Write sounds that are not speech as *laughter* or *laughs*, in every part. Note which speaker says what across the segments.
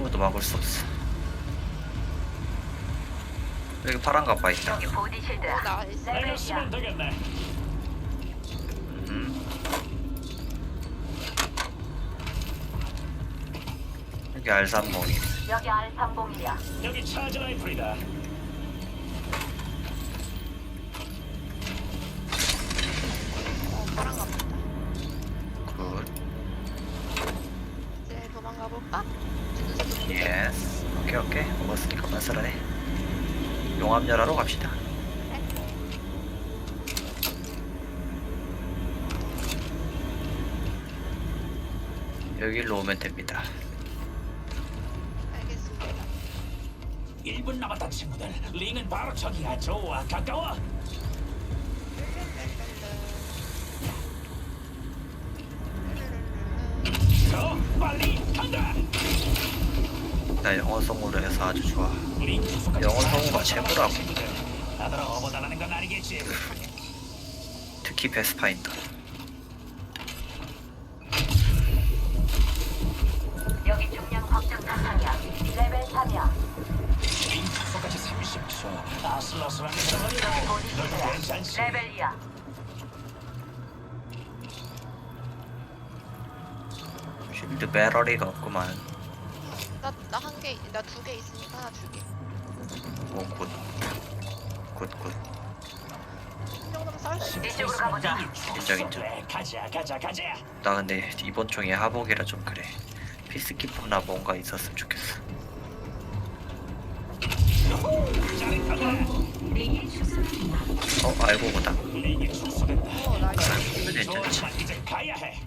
Speaker 1: 아무도 막을 수 없어. 여기 파란 가빠 있다.
Speaker 2: 여기 보디
Speaker 3: 어,
Speaker 2: 실드야.
Speaker 3: 나이스.
Speaker 4: 내가 쓰면 되겠네.
Speaker 1: 음. 여기 R3봉이.
Speaker 2: 여기 R301이야.
Speaker 4: 여기 차지 라이플이다.
Speaker 1: 용암열하러 갑시다. 여기로 오면 됩니다.
Speaker 3: 알겠습니다.
Speaker 4: 1분 남았다 친구들. 링은 바로 저기야. 좋아. 가까워. 더 빨리.
Speaker 1: 나 영어 성우로 해서 아주 좋아. 영어
Speaker 4: 잘
Speaker 1: 성우가 최고라고. 특히 베스파인더.
Speaker 2: 여기 중량 확장 탄창이야. 레벨 3이야.
Speaker 4: 링 주소까지 30초. 아슬아슬하게 들어가려.
Speaker 2: 보디
Speaker 4: 넌
Speaker 2: 실드야.
Speaker 4: 괜찮지?
Speaker 2: 레벨 2야.
Speaker 1: 쉴드 배러리가 없구만.
Speaker 3: 나 두 개 있으니까 하나 줄게.
Speaker 1: 오 굿. 굿 굿.
Speaker 3: 이 정도면 싸울 수 있어.
Speaker 2: 이쪽으로 가보자.
Speaker 1: 인정, 인정.
Speaker 4: 그래, 가자 가자 가자.
Speaker 1: 나 근데 이번 총이 하복이라 좀 그래. 피스키퍼나 뭔가 있었으면 좋겠어. 어 알고 보다.
Speaker 4: 링이 축소된다.
Speaker 3: 어, 나이스.
Speaker 1: 그래 괜찮지.
Speaker 4: 좋지만 이제 가야 해.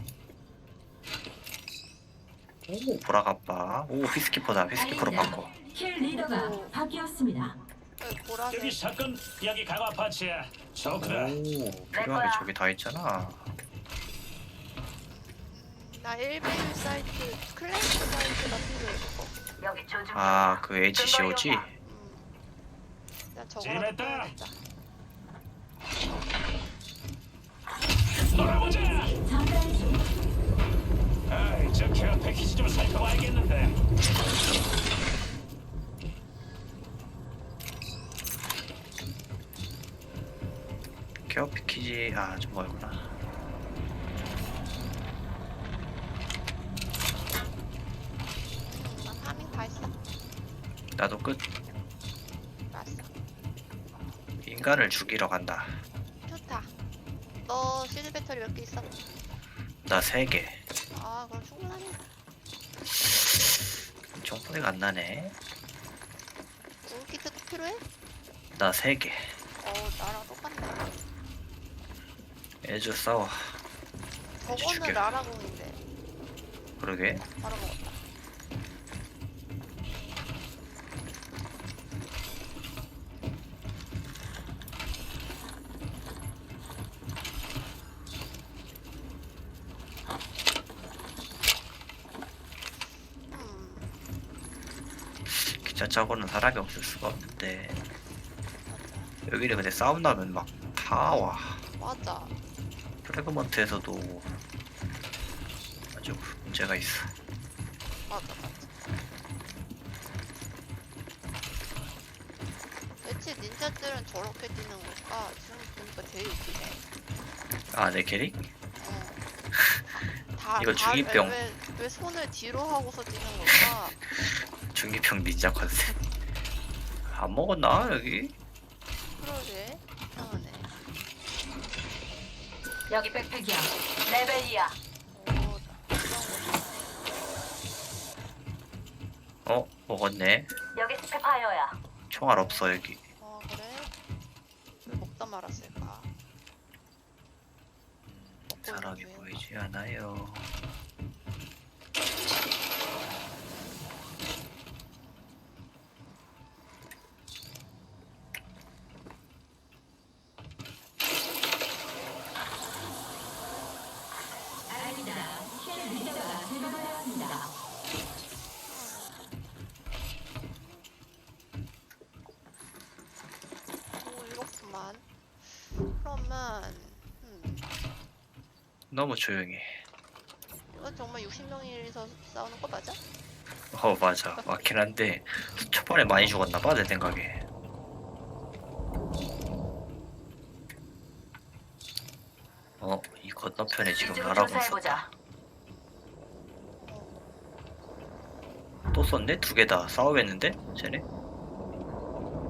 Speaker 1: 오 보라갑바. 오 피스키퍼다. 피스키퍼로 바꿔.
Speaker 5: 킬 리더가
Speaker 3: 오.
Speaker 5: 바뀌었습니다.
Speaker 3: 여기 보라색.
Speaker 4: 여기 사건 여기 강화 파츠야. 좋구나.
Speaker 1: 오 필요한 게 저기 다 있잖아.
Speaker 3: 나 1번 사이트, 클래스 사이트가 필요해.
Speaker 2: 여기 조준.
Speaker 1: 아 그 HCOG.
Speaker 3: 음. 난.
Speaker 4: 놀아보자.
Speaker 5: 전달 중.
Speaker 4: 패키지 좀 살펴봐야겠는데.
Speaker 1: 케어 패키지 아좀 멀구나.
Speaker 3: 난 파밍 다 했어.
Speaker 1: 나도 끝.
Speaker 3: 알았어.
Speaker 1: 인간을 죽이러 간다.
Speaker 3: 좋다. 너 시드 배터리 몇 개 있어?
Speaker 1: 나 세 개.
Speaker 3: 아, 그럼 충분하네.
Speaker 1: 총 소리가 안 나네.
Speaker 3: 울키트도 필요해?
Speaker 1: 나 세 개.
Speaker 3: 어, 나랑 똑같네.
Speaker 1: 애주 싸워.
Speaker 3: 저거는
Speaker 1: 죽여.
Speaker 3: 라라공인데.
Speaker 1: 그러게.
Speaker 3: 바로 먹었다. 음,
Speaker 1: 차고는 사람이 없을 수가 없는데 여기는 근데 싸움 나면 막 다 와.
Speaker 3: 맞아.
Speaker 1: 프레그먼트에서도 아주 문제가 있어.
Speaker 3: 맞아, 맞아. 대체 닌자들은 저렇게 뛰는 걸까? 지금 보니까 제일 웃기네.
Speaker 1: 아, 내 캐릭?
Speaker 3: 어. *laughs* 다,
Speaker 1: 이거
Speaker 3: 다-
Speaker 1: 중이병.
Speaker 3: 왜, 왜 손을 뒤로 하고서 뛰는 걸까? *laughs*
Speaker 1: 중기병 닌자 컨셉. 안 먹었나 여기?
Speaker 3: 그러게. 이상하네.
Speaker 2: 여기 백팩이야. 레벨 2야.
Speaker 3: 오, 나 그런 거.
Speaker 1: 어 먹었네.
Speaker 2: 여기 스페파이어야.
Speaker 1: 총알 없어 여기.
Speaker 3: 어, 그래? 왜 먹다 말았을까? 먹고
Speaker 1: 사람이
Speaker 3: 있는.
Speaker 1: 보이지 않아요.
Speaker 5: 알립니다. 킬 리더가 제거되었습니다.
Speaker 3: 오, 이렇구만. 그러면, 음,
Speaker 1: 너무 조용해.
Speaker 3: 이건 정말 60명이서 싸우는 거 맞아?
Speaker 1: 어 맞아 맞긴 한데 초반에 많이 죽었나 봐내 생각에 어이 건너편에 지금 나라고
Speaker 2: 조사해보자.
Speaker 1: 또 썼네? 두 개 다 싸우겠는데? 쟤네?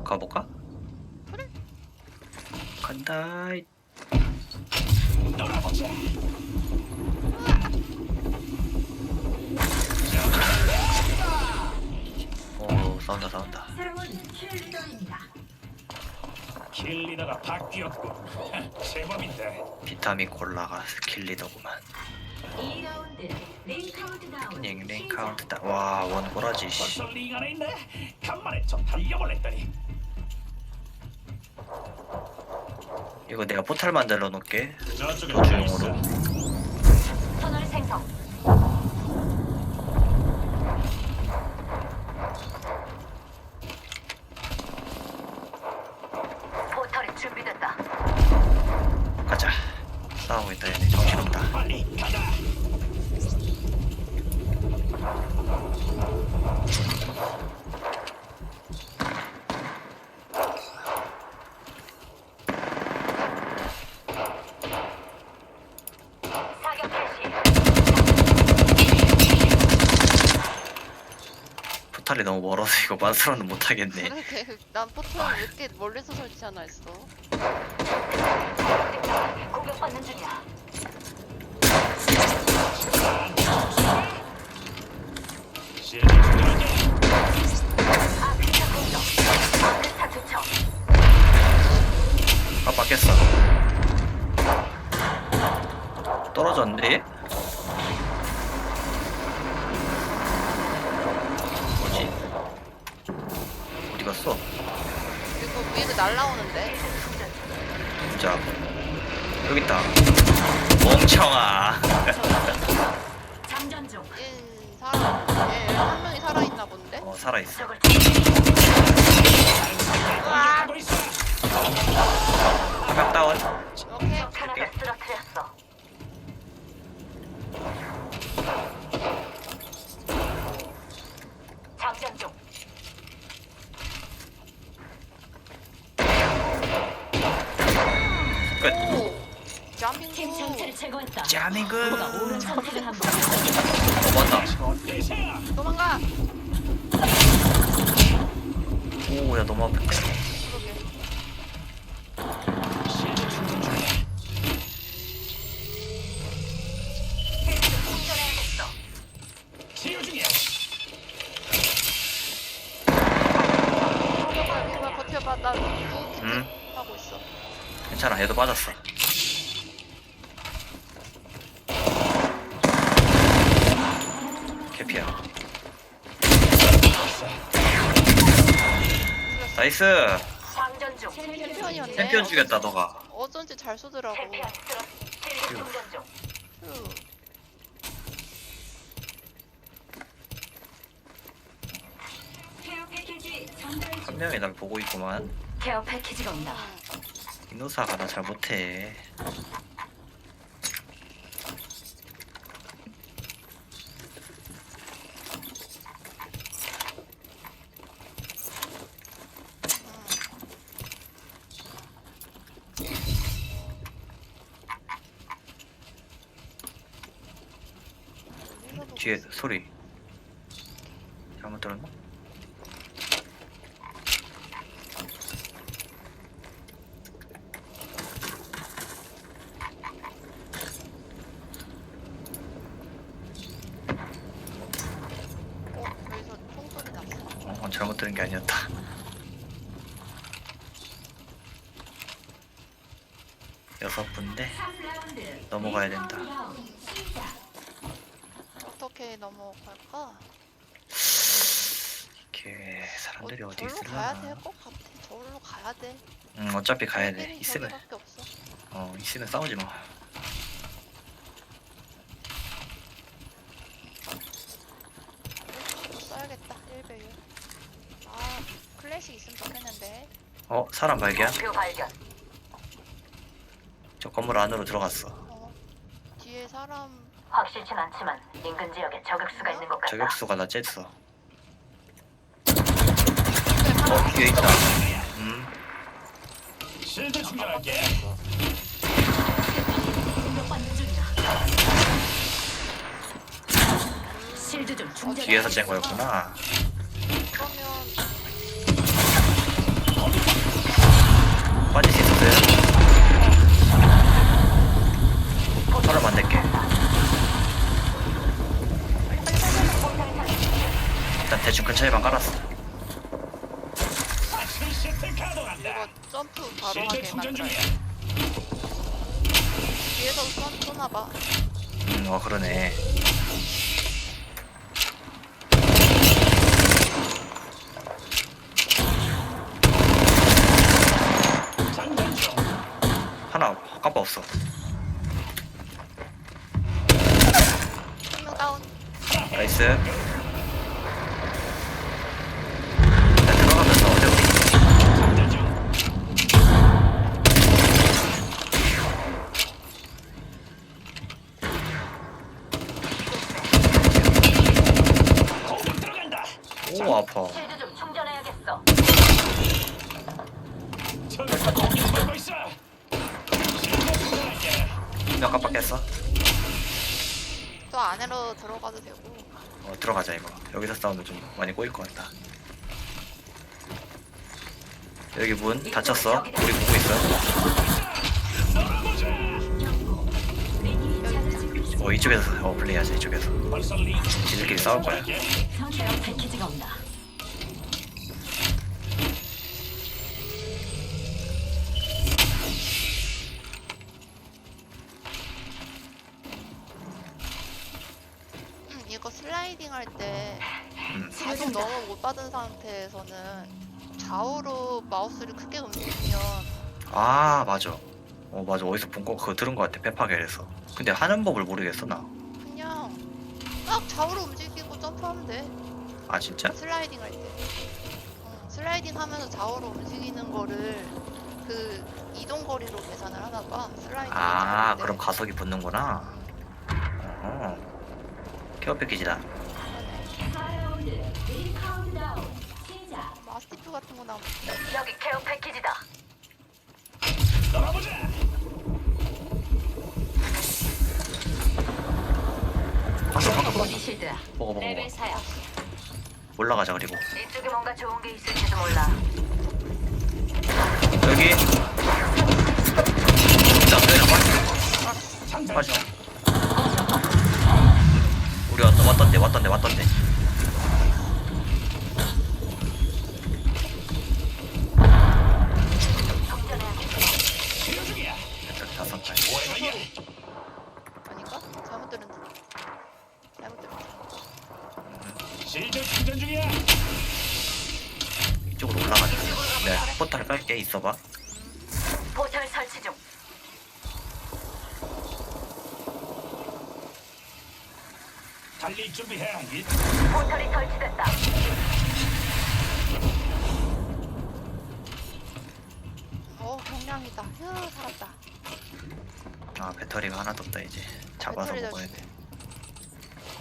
Speaker 1: 가볼까?
Speaker 3: 그래.
Speaker 1: 간다
Speaker 4: 놀
Speaker 1: 싸운다 싸운다
Speaker 5: 새로운 킬리더입니다.
Speaker 4: 킬리더가 바뀌었군. *laughs* 제법인데.
Speaker 1: 비타민 콜라가 스킬 리더구만
Speaker 5: 2라운드 링 카운트다운.
Speaker 1: 링링
Speaker 5: 시작.
Speaker 1: 카운트다 와 원고라지 씨.
Speaker 4: 벌써 링 안에 있네. 간만에 좀 달려볼랬더니
Speaker 1: 이거 내가 포탈 만들어 놓을게
Speaker 4: 저쪽에 또저 있어.
Speaker 1: 주용으로
Speaker 2: 터널 생성. 포털이 준비됐다.
Speaker 1: 가자 싸우고 있다 얘네 정신없다
Speaker 4: 빨리 가자.
Speaker 2: 사격 개시.
Speaker 1: 포탈이 너무 멀어서 이거 만스러는 못하겠네 *laughs*
Speaker 3: 그러게 난 포털을 왜 이렇게 멀리서 설치하나 했어.
Speaker 2: 공격받는 중이야. 공격. 투척.
Speaker 1: 깜빡했어 떨어졌는데 여기 있다 멍청아
Speaker 5: 장전 중.
Speaker 3: 인 사람. 얘한 명이 살아있나 본데.
Speaker 1: 어 살아 있어
Speaker 2: 적을
Speaker 4: 공격하고 있어.
Speaker 1: 한명 다운
Speaker 3: 오케이.
Speaker 2: 적 하나가 쓰러뜨렸어. 장전 중.
Speaker 1: 끝
Speaker 3: 오.
Speaker 5: 팀
Speaker 3: 자민구.
Speaker 5: 전체를 제거했다.
Speaker 1: 짜미그
Speaker 5: 누가 옳은 선택을 한 번.
Speaker 1: 넘어간다
Speaker 4: 대세야.
Speaker 3: 도망가.
Speaker 1: 오 야 너무
Speaker 3: 그러게.
Speaker 4: 치유 중이야.
Speaker 3: 버텨봐, 민구야 버텨봐. 나 누구
Speaker 1: 응
Speaker 3: 하고 있어.
Speaker 1: 괜찮아 얘도 빠졌어 개피야 나이스
Speaker 2: 장전 중.
Speaker 3: 챔피언이었네.
Speaker 1: 챔피언 죽였다 너가
Speaker 3: 어쩐지 잘 쏘더라고.
Speaker 2: 챔피언 쓰러. 실드 충전 중.
Speaker 3: 휴.
Speaker 5: 케어 패키지 전달
Speaker 1: 한 명이 날 보고 있구만
Speaker 2: 케어 패키지가 온다.
Speaker 1: 이노사가 나 잘 못해 뒤에 소리 잘못 들었나?
Speaker 3: 어,
Speaker 1: 잘못 들은 게 아니었다 여섯 분데
Speaker 5: 3라운드
Speaker 1: 넘어가야 된다.
Speaker 3: 어떻게 넘어갈까?
Speaker 1: 이렇게 사람들이
Speaker 3: 어,
Speaker 1: 어디
Speaker 3: 절로 가야
Speaker 1: 있을라나
Speaker 3: 될것 같아. 절로 가야 돼.
Speaker 1: 응 어차피 가야 돼 있으면
Speaker 3: 저기밖에 없어.
Speaker 1: 어 있으면 싸우지
Speaker 3: 마또 써야겠다. 1배율. 아, 클래식 있으면 좋겠는데.
Speaker 1: 어 사람 발견
Speaker 2: 목표 발견.
Speaker 1: 저 건물 안으로 들어갔어
Speaker 3: 어, 뒤에 사람
Speaker 2: 확실진 않지만 인근 지역에 저격수가 있는 것 같다.
Speaker 1: 저격수가 나 쨌어. 어 뒤에 있다. 음
Speaker 4: 실드 충전할게.
Speaker 5: 공격받는 중이다. 실드 좀 충전.
Speaker 1: 뒤에서 짠 거였구나.
Speaker 3: 그러면
Speaker 1: 빠질 수 있었어요? 서로 만들게. 일단 대충 근처에만 깔았어.
Speaker 3: 이거 점프 바로 하게
Speaker 4: 충전
Speaker 3: 만들어.
Speaker 4: 중이야.
Speaker 3: 뒤에서 쏘, 쏘나봐.
Speaker 1: 음, 어 그러네. 하나 깜빡 없어.
Speaker 3: 한명 다운.
Speaker 1: 나이스. 일단 들어가면서 어제 우리
Speaker 4: 장전 중. 공격 들어간다.
Speaker 1: 오 아파.
Speaker 2: 실드 좀 충전해야겠어.
Speaker 4: 저기서 공격받고 있어. 실드 충전할게.
Speaker 1: 몇 깜빡했어?
Speaker 3: 또 안으로 들어가도 되고.
Speaker 1: 어 들어가자 이거. 여기서 싸우면 좀 많이 꼬일 것 같다. 여기 문 닫혔어. 우리 보고 있어. 어 이쪽에서 어 플레이하자 이쪽에서. 지들끼리 싸울 거야.
Speaker 5: 현장 패키지가 온다.
Speaker 3: 음, 이거 슬라이딩 할때
Speaker 1: 음.
Speaker 3: 계속 너무 못 받은 상태에서는 좌우로 마우스를 크게 움직이면
Speaker 1: 아 맞아. 어 맞아 어디서 본 거 그거 들은 거 같아 페파겔에서. 근데 하는 법을 모르겠어 나.
Speaker 3: 그냥 딱 좌우로 움직이고 점프하면 돼.
Speaker 1: 아 진짜?
Speaker 3: 슬라이딩 할 때. 어, 슬라이딩 하면서 좌우로 움직이는 거를 그 이동 거리로 계산을 하나 봐. 슬라이딩.
Speaker 1: 아. 그럼 가속이 붙는구나. 어. 케어 패키지다.
Speaker 5: 4라운드 링 카운트다운 시작.
Speaker 3: 마스티프 같은 거 나오면
Speaker 2: 여기 케어 패키지다.
Speaker 4: 놀아보자.
Speaker 5: 보디 실드야.
Speaker 1: 먹어 먹어
Speaker 5: 레벨
Speaker 1: 먹어.
Speaker 5: 4야.
Speaker 1: 올라가자 그리고
Speaker 2: 이쪽에 뭔가 좋은 게 있을지도 몰라.
Speaker 1: 여기. 자 그냥 빠져.
Speaker 4: 장전
Speaker 1: 빠져.
Speaker 4: 중.
Speaker 1: 우리 왔던 왔던데 왔던데 왔던데.
Speaker 4: 치료 중이야.
Speaker 1: 저기 다섯 발.
Speaker 4: 오해가야.
Speaker 3: 아닌가? 잘못 들은 잘못 들은
Speaker 4: 실드 충전 중이야.
Speaker 1: 이쪽으로 올라가자. 네 포탈 깔게 있어봐.
Speaker 2: 포털 설치 중.
Speaker 4: 달릴 준비해. 이
Speaker 2: 포털이 설치됐다.
Speaker 3: 어 경량이다. 휴 살았다.
Speaker 1: 아 배터리가 하나도 없다 이제. 잡아서 먹어야 돼.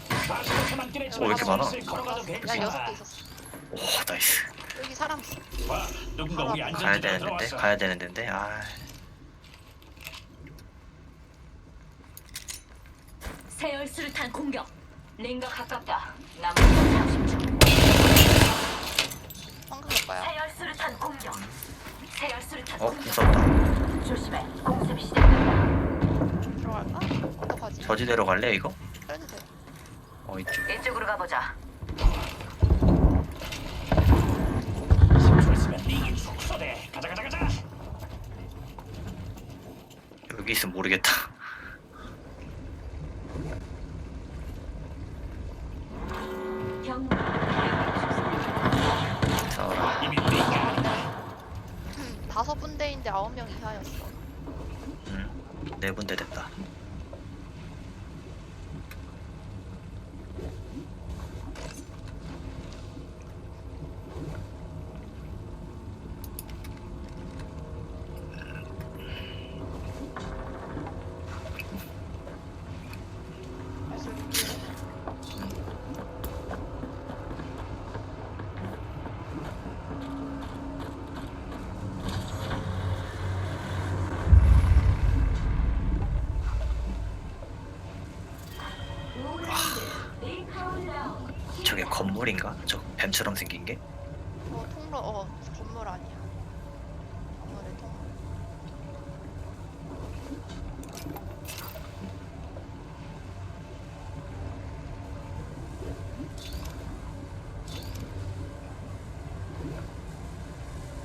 Speaker 4: 40만 킬의
Speaker 1: 오, 왜 이렇게 많아?
Speaker 4: 걸어가도
Speaker 3: 야
Speaker 4: 괜찮아.
Speaker 3: 여섯 개 있었어.
Speaker 1: 오 나이스.
Speaker 3: 여기 사람 있어.
Speaker 4: 와, 누군가 우리
Speaker 1: 가야
Speaker 4: 안전지대로
Speaker 1: 되는 데인데
Speaker 4: 들어왔어.
Speaker 1: 가야 되는 데인데 아.
Speaker 5: 세열 수류탄 공격.
Speaker 2: 링과 가깝다. 남은 30초.
Speaker 3: 황금 오빠야.
Speaker 2: 세열 수류탄 공격. 세열 수류탄
Speaker 1: 어
Speaker 2: 공격.
Speaker 1: 무섭다.
Speaker 2: 조심해. 공습 시작된다.
Speaker 3: 들어갈까? 어떡하지?
Speaker 1: 저지대로 갈래 이거?
Speaker 3: 돼.
Speaker 1: 어 이쪽.
Speaker 2: 이쪽으로 가보자.
Speaker 4: 10초 있으면 축소돼. 가자 가자 가자.
Speaker 1: 여기 있으면 모르겠다.
Speaker 5: 경.
Speaker 1: 싸워라.
Speaker 4: 이미 링이 아니다.
Speaker 3: 음, 다섯 분대인데 아홉 명 이하였어.
Speaker 1: 응. 네 군데 됐다.
Speaker 5: 링 카운트다운.
Speaker 1: 저게 건물인가? 저 뱀처럼 생긴 게?
Speaker 3: 어 통로 어 건물 아니야. 건물의 통로.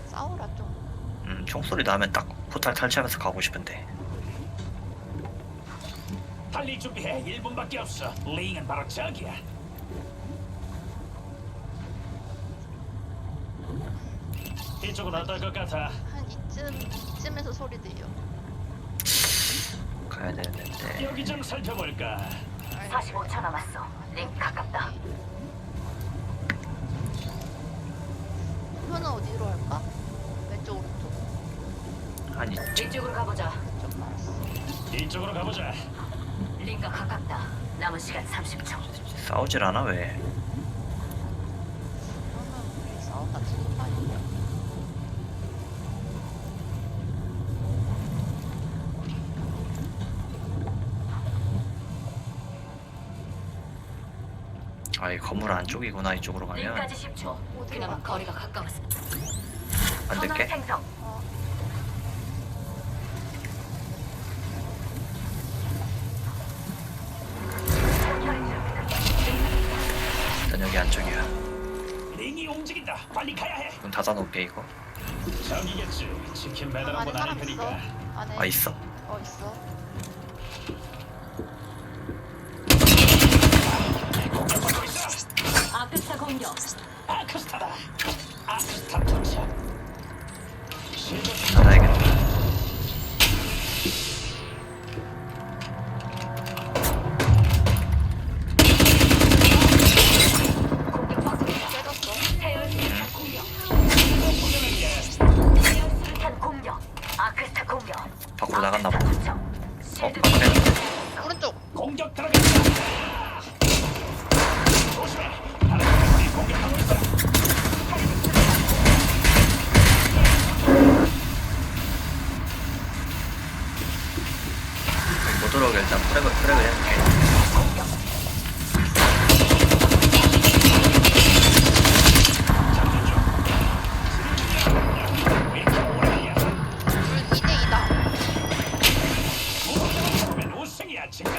Speaker 3: 싸우라 좀.
Speaker 1: 음, 총소리 나면 딱 포탈 탈취하면서 가고 싶은데.
Speaker 4: 달릴 준비해. 1분밖에 없어. 링은 바로 저기야. 이쪽으로 어떨 것 같아?
Speaker 3: 한 이쯤 이쯤에서 소리 들려.
Speaker 1: 가야 되는데.
Speaker 4: 여기 좀 살펴볼까?
Speaker 2: 45초 남았어. 링 가깝다.
Speaker 3: 표는 어디로 할까? 왼쪽 오른쪽.
Speaker 1: 아니,
Speaker 2: 이쪽으로 가보자.
Speaker 3: 알았어.
Speaker 4: 이쪽으로 가보자.
Speaker 2: 링과 가깝다. 남은 시간 30초.
Speaker 1: 싸우질 않아, 왜?
Speaker 3: 그러면 우리 싸우다 죽을 아,
Speaker 1: 이 건물 안쪽이구나, 이쪽으로 가면.
Speaker 2: 링까지 10초. 그나마 거리가 가까웠어.
Speaker 1: 안 될게.
Speaker 2: 생성.
Speaker 3: 어.
Speaker 1: 일단 여기 안쪽이야.
Speaker 4: 링이 움직인다. 빨리 가야 해.
Speaker 1: 문 닫아놓을게, 이거.
Speaker 4: 저기겠지. 치킨 배달
Speaker 3: 안에
Speaker 4: 한번
Speaker 3: 사람
Speaker 4: 하는
Speaker 3: 있어?
Speaker 4: 테니까.
Speaker 3: 안에.
Speaker 1: 아, 있어?
Speaker 3: 어 있어.
Speaker 4: 공격받고 있어.
Speaker 5: 아크스타 공격.
Speaker 4: 아크스타다. 아크스타 투척. 실드
Speaker 1: 들어오게 일단 프레그, 프레그 해줄게.
Speaker 4: 왼쪽 오른이야.
Speaker 3: 둘 2대 2다.
Speaker 4: 보면 우승이야 친구.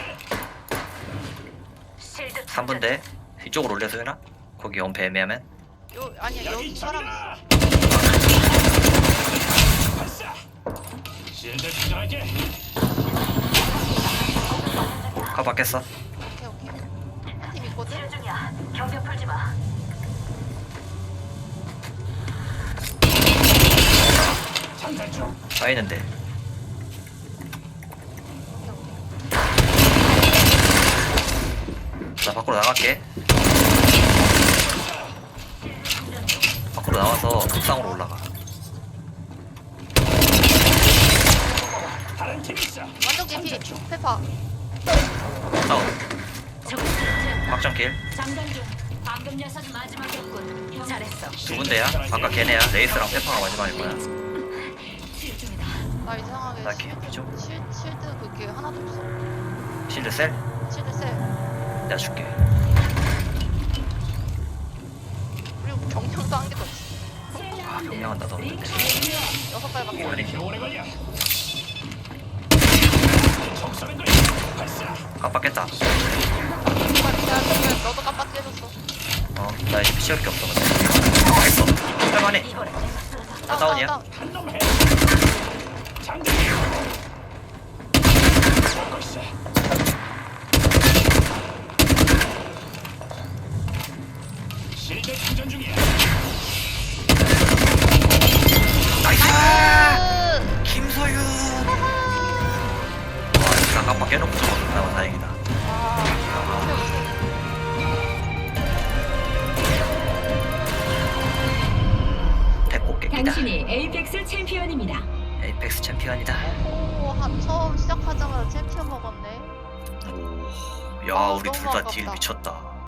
Speaker 2: 실드
Speaker 1: 3분 대. 이쪽으로 올려서 해나? 거기 엄폐 애매하면?
Speaker 3: 요 아니야
Speaker 4: 여기
Speaker 3: 사람.
Speaker 4: 발사. 실드 충전할게.
Speaker 1: 가 받겠어.
Speaker 3: 오케이 오케이. 한팀 있거든.
Speaker 2: 치료 중이야. 경계 풀지 마.
Speaker 4: 장전 중.
Speaker 1: 쌓이는데.
Speaker 3: 오케이 오케이.
Speaker 1: 나 밖으로 나갈게. 밖으로 나와서 옥상으로 올라가.
Speaker 4: 다른 팀 있어.
Speaker 3: 완전 개피. 페파.
Speaker 1: 확정킬.
Speaker 5: 장전 중. 방금 녀석이 마지막이었군. 잘했어.
Speaker 1: 두 군데야. 아까 걔네야. 레이스랑 페퍼가 마지막일 거야.
Speaker 5: 중이다.
Speaker 3: 나 이상하게
Speaker 1: 나 좀.
Speaker 3: 실, 실드 그게 하나도 없어.
Speaker 1: 실드 셀?
Speaker 3: 실드 셀.
Speaker 1: 내가 줄게.
Speaker 3: 그리고 경량도 한 개도 없어.
Speaker 1: 아, 경량은 나도 없는데.
Speaker 3: 여섯 발밖에 없어.
Speaker 1: 깜빡했다.
Speaker 3: 미안해. 너도 깜빡 깨졌어.
Speaker 1: 어, 나 이제 피치할 게 없어. 깜빡했어. 할만해. 나 다운이야?
Speaker 4: 실드 충전 중이야.
Speaker 5: 에이펙스 챔피언입니다.
Speaker 1: 에이펙스 챔피언이다.
Speaker 3: 오, 한 처음 시작하자마자 챔피언 먹었네.
Speaker 1: 오, 야,
Speaker 3: 아,
Speaker 1: 우리
Speaker 3: 너무
Speaker 1: 둘다딜
Speaker 3: 아깝다.
Speaker 1: 미쳤다.